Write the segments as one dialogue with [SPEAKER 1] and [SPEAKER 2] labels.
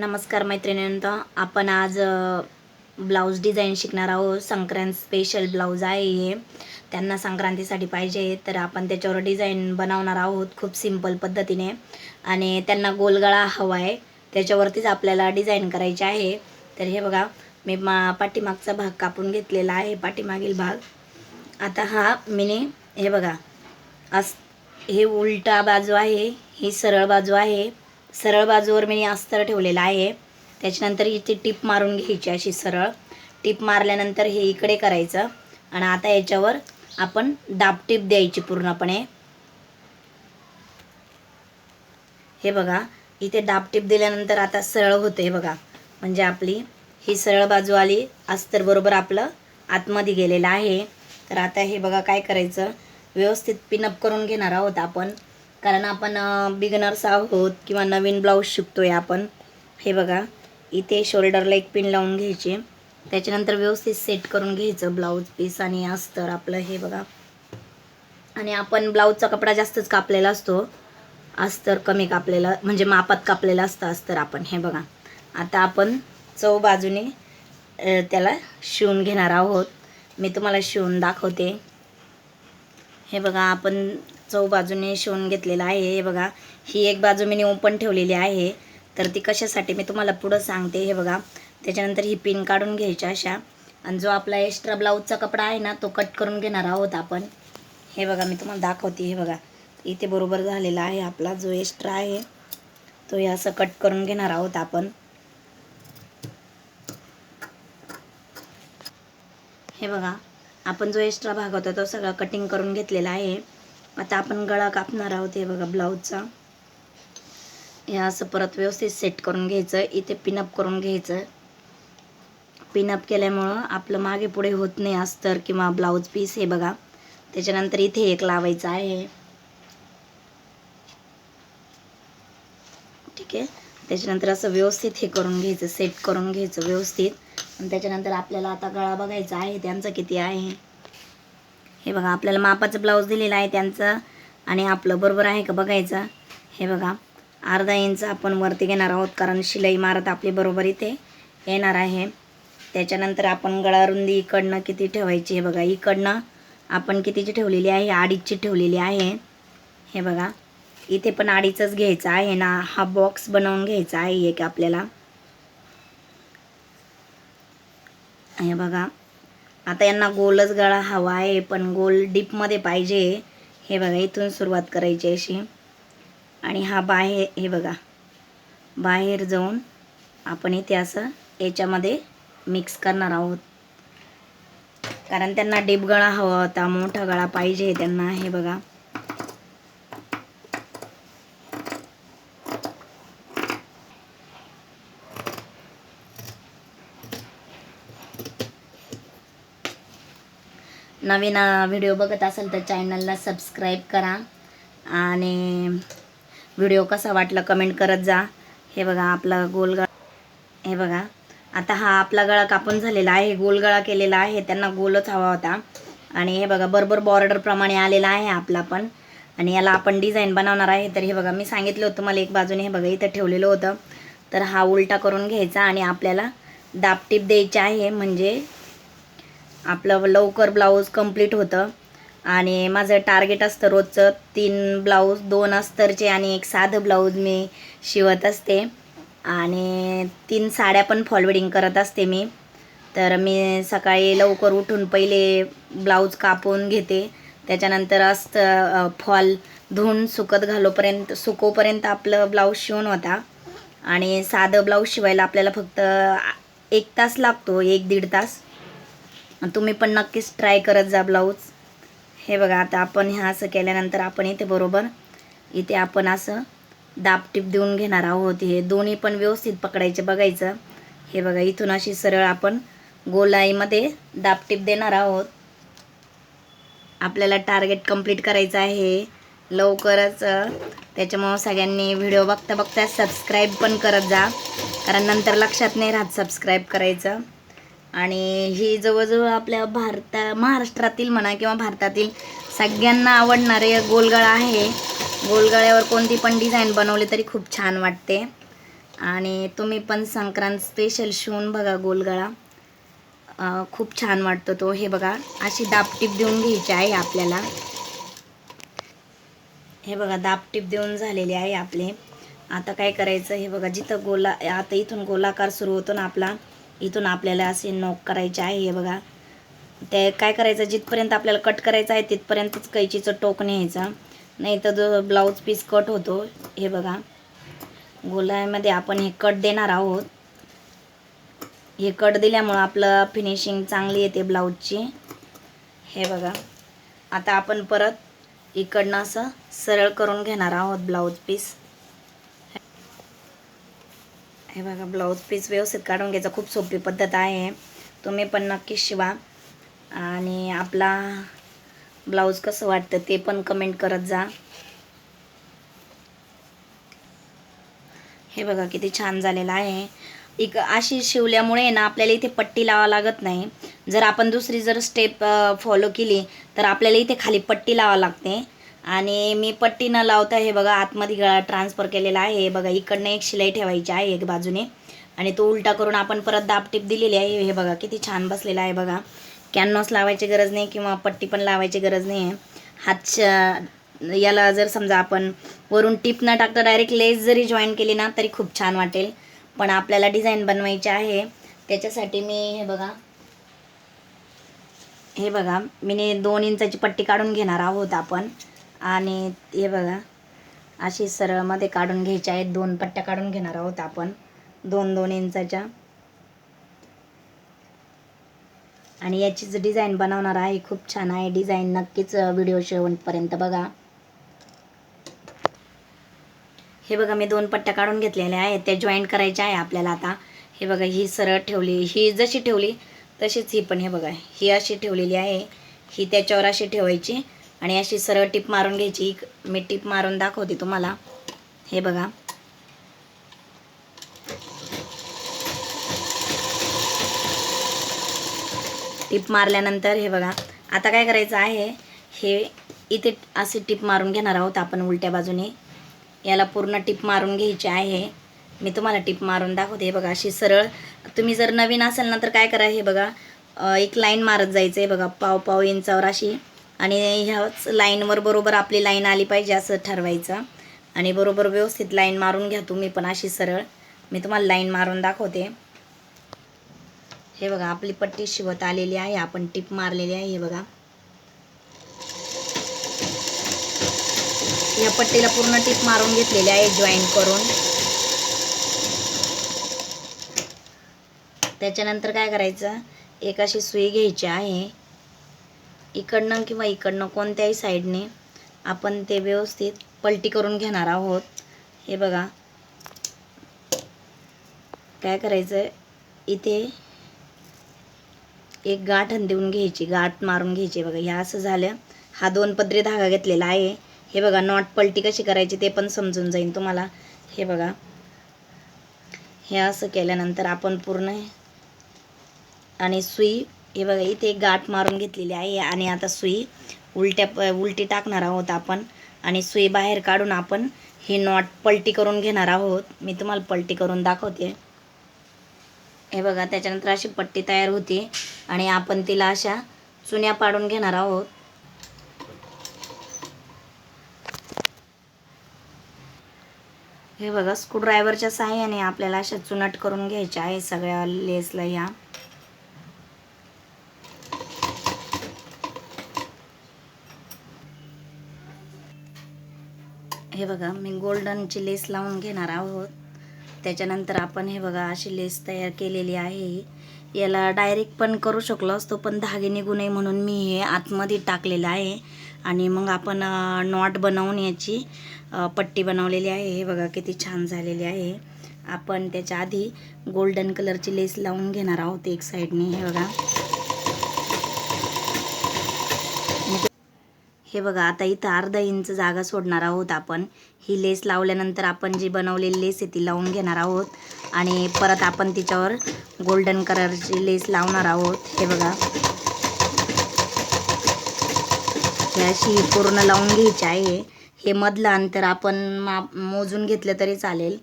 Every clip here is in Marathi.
[SPEAKER 1] नमस्कार मैत्रिणींनो. आपण आज ब्लाऊज डिझाईन शिकणार आहोत. संक्रांत स्पेशल ब्लाऊज आहे हे. त्यांना संक्रांतीसाठी पाहिजे. तर आपण त्याच्यावर डिझाईन बनवणार आहोत खूप सिंपल पद्धतीने. आणि त्यांना गोलगळा हवा आहे. त्याच्यावरतीच आपल्याला डिझाईन करायचे आहे. तर हे बघा मी मा पाठीमागचा भाग कापून घेतलेला आहे. पाठीमागील भाग. आता हा मिनी हे बघा. अस हे उलटा बाजू आहे. ही सरळ बाजू आहे. सरळ बाजूवर मी अस्तर ठेवलेलं आहे. त्याच्यानंतर हिची टीप मारून घ्यायची अशी सरळ. टीप मारल्यानंतर हे इकडे करायचं आणि आता याच्यावर आपण दाब टीप द्यायची पूर्णपणे. हे बघा इथे दाब टीप दिल्यानंतर आता सरळ होतं हे बघा. म्हणजे आपली ही सरळ बाजू आली अस्तर बरोबर आपलं आतमध्ये गेलेलं आहे. तर आता हे बघा काय करायचं? व्यवस्थित पिनअप करून घेणार आहोत आपण. कारण आपण बिगनर्स आहोत किंवा नवीन ब्लाऊज शिकतोय आपण. हे बघा इथे शोल्डरला एक पिन लावून घ्यायचे. त्याच्यानंतर व्यवस्थित सेट करून घ्यायचं ब्लाऊज पीस आणि अस्तर आपलं हे बघा. आणि आपण ब्लाऊजचा कपडा जास्तच कापलेला असतो. अस्तर कमी कापलेला म्हणजे मापात कापलेला असतं अस्तर आपण हे बघा. आता आपण चौ बाजूने त्याला शिवून घेणार आहोत. मी तुम्हाला शिवून दाखवते. हे बघा आपण चौ बाजूने शिवून घेतलेलं आहे. हे बघा ही एक बाजू मी ओपन ठेवलेली आहे. तर ती कशासाठी मी तुम्हाला पुढं सांगते. हे बघा त्याच्यानंतर ही पिन काढून घ्यायच्या अशा. आणि जो आपला एक्स्ट्रा ब्लाऊजचा कपडा आहे ना तो कट करून घेणार आहोत आपण. हे बघा मी तुम्हाला दाखवते. हे बघा इथे बरोबर झालेला आहे आपला जो एक्स्ट्रा आहे तो हे असं कट करून घेणार आहोत आपण. हे बघा आपण जो एक्स्ट्रा भाग होता तो सगळा कटिंग करून घेतलेला आहे. आता आपण गळा कापणार आहोत हे बघा ब्लाऊजचा. हे असं परत व्यवस्थित सेट करून घ्यायचं. इथे पिनअप करून घ्यायचं. पिनअप केल्यामुळं आपलं मागे पुढे होत नाही अस्तर किंवा ब्लाऊज पीस हे बघा. त्याच्यानंतर इथे एक लावायचं आहे. ठीक आहे? त्याच्यानंतर असं व्यवस्थित हे करून घ्यायचं सेट करून घ्यायचं व्यवस्थित. आणि त्याच्यानंतर आपल्याला आता गळा बघायचा आहे त्यांचं किती आहे? हे बघा आपल्याला मापाचं ब्लाऊज दिलेलं आहे त्यांचं आणि आपलं बरोबर आहे का बघायचं? हे बघा अर्धा इंच आपण वरती घेणार आहोत कारण शिलाई मारत आपली बरोबर इथे येणार आहे. त्याच्यानंतर आपण गळारुंदी इकडनं किती ठेवायची हे बघा इकडनं आपण कितीची ठेवलेली आहे? अडीचची ठेवलेली आहे. हे बघा इथे पण अडीचच घ्यायचं आहे ना हा बॉक्स बनवून घ्यायचा आहे एक आपल्याला. हे बघा आता यांना गोलच गळा हवा आहे पण गोल डीपमध्ये पाहिजे. हे बघा इथून सुरुवात करायची अशी. आणि हा बाहेर हे बघा. बाहेर जाऊन आपण इथे असं याच्यामध्ये मिक्स करणार आहोत. कारण त्यांना डीप गळा हवा होता मोठा गळा पाहिजे त्यांना हे बघा. नवीन व्हिडिओ बघत असेल तर चॅनलला सबस्क्राईब करा. आणि व्हिडिओ कसा वाटला कमेंट करत जा. हे बघा आपला गोलगळा हे बघा. आता हा आपला गळा कापून झालेला आहे. गोलगळा केलेला आहे. त्यांना गोलच हवा होता. आणि हे बघा बरोबर बॉर्डरप्रमाणे आलेला आहे आपला पण. आणि याला आपण डिझाईन बनवणार आहे. तर हे बघा मी सांगितलं होतं मला एक बाजूने हे बघा इथं ठेवलेलं होतं. तर हा उलटा करून घ्यायचा आणि आपल्याला दाबटीप द्यायची आहे. म्हणजे आपलं लवकर ब्लाऊज कंप्लीट होतं. आणि माझं टार्गेट असतं रोजचं तीन ब्लाऊज दोन अस्तरचे आणि एक साधं ब्लाऊज मी शिवत असते. आणि तीन साड्या पण फॉलवेडिंग करत असते मी. तर मी सकाळी लवकर उठून पहिले ब्लाऊज कापून घेते. त्याच्यानंतर अस्त फॉल धुवून सुकत घालोपर्यंत सुकोपर्यंत आपलं ब्लाऊज शिवून होता. आणि साधं ब्लाऊज शिवायला आपल्याला फक्त एक तास लागतो एक दीड तास. तुम्ही पण नक्कीच ट्राय करत जा ब्लाऊज हे बघा आता आपण ह्या असं केल्यानंतर आपण इथे बरोबर इथे आपण असं दाबटीप देऊन घेणार आहोत. हे दोन्ही पण व्यवस्थित पकडायचे बघायचं. हे बघा इथून अशी सरळ आपण गोलाईमध्ये दाबटीप देणार आहोत. आपल्याला टार्गेट कंप्लीट करायचं आहे. लवकरच त्याच्यामुळं सगळ्यांनी व्हिडिओ बघता बघता सबस्क्राईब पण करत जा. कारण नंतर लक्षात नाही राहत सबस्क्राईब करायचं. आणि ही जवळजवळ आपल्या भारता महाराष्ट्रातील म्हणा किंवा भारतातील सगळ्यांना आवडणारे गोलगळा आहे. गोलगळ्यावर कोणती पण डिझाईन बनवली तरी खूप छान वाटते. आणि तुम्ही पण संक्रांत स्पेशल शिवून बघा गोलगळा. खूप छान वाटतो तो. हे बघा अशी दापटीप देऊन घ्यायची आहे आपल्याला. हे बघा दापटीप देऊन झालेली आहे आपले. आता काय करायचं? हे बघा जिथं गोला आता इथून गोलाकार सुरू होतो ना आपला इथून आपल्याला असे नोक करायचे आहे हे बघा. ते काय करायचं जिथपर्यंत आपल्याला कट करायचं आहे तिथपर्यंतच कैचीचं टोक न्यायचं. नाही तर जो ब्लाऊज पीस कट होतो हे बघा. गोलामध्ये आपण हे कट देणार आहोत. हे कट दिल्यामुळं आपलं फिनिशिंग चांगली येते ब्लाऊजची हे बघा. आता आपण परत इकडनं असं सरळ करून घेणार आहोत ब्लाऊज पीस हे बघा ब्लाऊज पीस व्यवस्थित काढून घ्यायचं. खूप सोपी पद्धत आहे. तुम्ही पण नक्की शिवा. आणि आपला ब्लाऊज कसं वाटतं ते पण कमेंट करत जा. हे बघा किती छान झालेलं आहे. एक अशी शिवल्यामुळे ना आपल्याला इथे पट्टी लावा लागत नाही. जर आपण दुसरी जर स्टेप फॉलो केली तर आपल्याला इथे खाली पट्टी लावा लागते. आणि मी पट्टी न लावता हे बघा आतमध्ये गळा ट्रान्सफर केलेला आहे. हे बघा इकडनं एक शिलाई ठेवायची आहे एक बाजूने. आणि तो उलटा करून आपण परत दाबटीप दिलेली आहे. हे बघा किती छान बसलेला आहे बघा. कॅनव्हास लावायची गरज नाही किंवा पट्टी पण लावायची गरज नाही आहे. हात याला जर समजा आपण वरून टिप न टाकता डायरेक्ट लेस जरी जॉईन केली ना तरी खूप छान वाटेल. पण आपल्याला डिझाईन बनवायची आहे. त्याच्यासाठी मी हे बघा हे बघा मी दोन इंचाची पट्टी काढून घेणार आहोत आपण. आणि हे बघा अशी सरळमध्ये काढून घ्यायची आहेत. दोन पट्ट्या काढून घेणार आहोत आपण. दोन दोन इंचाच्या. आणि याची जी डिझाईन बनवणार आहे. खूप छान आहे डिझाईन नक्कीच व्हिडिओ शेवटपर्यंत बघा. हे बघा मी दोन पट्ट्या काढून घेतलेल्या आहेत. त्या जॉईंट करायच्या आहे आपल्याला आता. हे बघा ही सरळ ठेवली. ही जशी ठेवली तशीच ही पण हे बघा ही अशी ठेवलेली आहे. ही त्याच्यावर अशी ठेवायची. आणि अशी सरळ टिप मारून घ्यायची. मी टीप मारून दाखवते तुम्हाला. हे बघा. टिप मारल्यानंतर हे बघा. आता काय करायचं आहे हे इथे असे टिप मारून घेणार आहोत आपण उलट्या बाजूने. याला पूर्ण टिप मारून घ्यायची आहे. मी तुम्हाला टिप मारून दाखवते. हे बघा अशी सरळ. तुम्ही जर नवीन असेल ना तर काय करा हे बघा एक लाईन मारत जायचं आहे. बघा पाव पाव इंचावर अशी. आणि ह्याच लाईनवर बरोबर आपली लाईन आली पाहिजे असं ठरवायचं. आणि बरोबर व्यवस्थित लाईन मारून घ्या तुम्ही पण अशी सरळ. मी तुम्हाला लाईन मारून दाखवते. हे बघा आपली पट्टी शिवत आलेली आहे. आपण टिप मारलेली आहे हे बघा. या पट्टीला पूर्ण टिप मारून घेतलेली आहे जॉईन करून. त्याच्यानंतर काय करायचं? एक अशी सुई घ्यायची आहे. इकडनं किंवा इकडनं कोणत्याही साईडने आपण ते व्यवस्थित पलटी करून घेणार आहोत. हे बघा. काय करायचं इथे एक गाठ देऊन घ्यायची. गाठ मारून घ्यायची. बघा ह्या असं झालं हा दोन पदरी धागा घेतलेला आहे. हे बघा नॉट पलटी कशी करायची ते पण समजून जाईल तुम्हाला. हे बघा. हे असं केल्यानंतर आपण पूर्ण आणि सुई हे बघा इथे एक गाठ मारून घेतलेली आहे आणि आता सुई उलट्या प उलटी टाकणार आहोत आपण आणि सुई बाहेर काढून आपण ही नॉट पलटी करून घेणार आहोत. मी तुम्हाला पलटी करून दाखवते. हे बघा त्याच्यानंतर अशी पट्टी तयार होते आणि आपण तिला अशा चुन्या पाडून घेणार आहोत. हे बघा स्क्रूड्रायव्हरच्या साह्याने आपल्याला अशा चुनट करून घ्यायच्या आहे सगळ्या लेसला ह्या. हे बघा मी गोल्डनची लेस लावून घेणार आहोत. त्याच्यानंतर आपण हे बघा अशी लेस तयार केलेली आहे. याला डायरेक्ट पण करू शकलो असतो पण धागे निघू नये म्हणून मी हे आतमध्ये टाकलेलं आहे. आणि मग आपण नॉट बनवून याची पट्टी बनवलेली आहे. हे बघा किती छान झालेली आहे. आपण त्याच्या आधी गोल्डन कलरची लेस लावून घेणार आहोत एक साईडने हे बघा. हे बघा आता इथं अर्धा इंच जागा सोडणार आहोत आपण. ही लेस लावल्यानंतर आपण जी बनवलेली लेस आहे ती लावून घेणार आहोत. आणि परत आपण तिच्यावर गोल्डन कलरची लेस लावणार आहोत. हे बघा. हे अशी पूर्ण लावून घ्यायची आहे. हे मधलं अंतर आपण माप मोजून घेतलं तरी चालेल.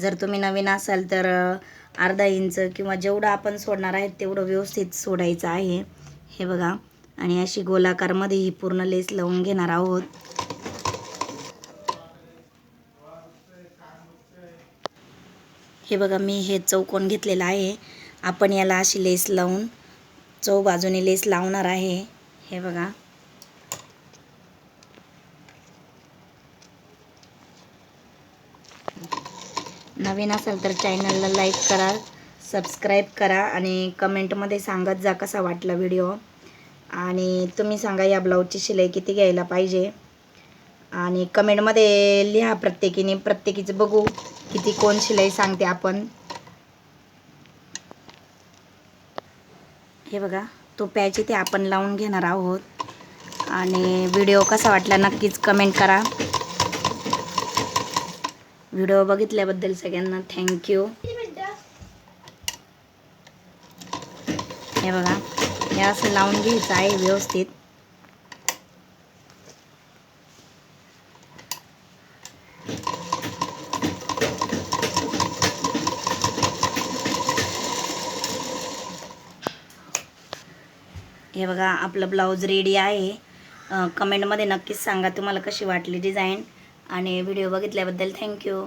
[SPEAKER 1] जर तुम्ही नवीन असाल तर अर्धा इंच किंवा जेवढं आपण सोडणार आहे तेवढं व्यवस्थित सोडायचं आहे. हे बघा. आणि अशी गोलाकारमध्ये ही पूर्ण लेस लावून घेणार आहोत. हे बघा मी हे चौकोन घेतलेलं आहे. आपण याला अशी लेस लावून चौ बाजूने लेस लावणार आहे. हे बघा. नवीन असाल तर चॅनलला लाईक करा सबस्क्राईब करा आणि कमेंटमध्ये सांगत जा कसा वाटला व्हिडिओ आणि तुम्ही सांगा या ब्लाऊजची शिलाई किती घ्यायला पाहिजे? आणि कमेंटमध्ये लिहा प्रत्येकीने प्रत्येकीचं बघू किती कोण शिलाई सांगते आपण. हे बघा तो पॅच इथे आपण लावून घेणार आहोत. आणि व्हिडिओ कसा वाटला नक्कीच कमेंट करा. व्हिडिओ बघितल्याबद्दल सगळ्यांना थँक्यू हे बघा हे असं लावून घ्यायचं आहे व्यवस्थित. हे बघा आपलं ब्लाऊज रेडी आहे. कमेंटमध्ये नक्कीच सांगा तुम्हाला कशी वाटली डिझाईन आणि व्हिडिओ बघितल्याबद्दल थँक्यू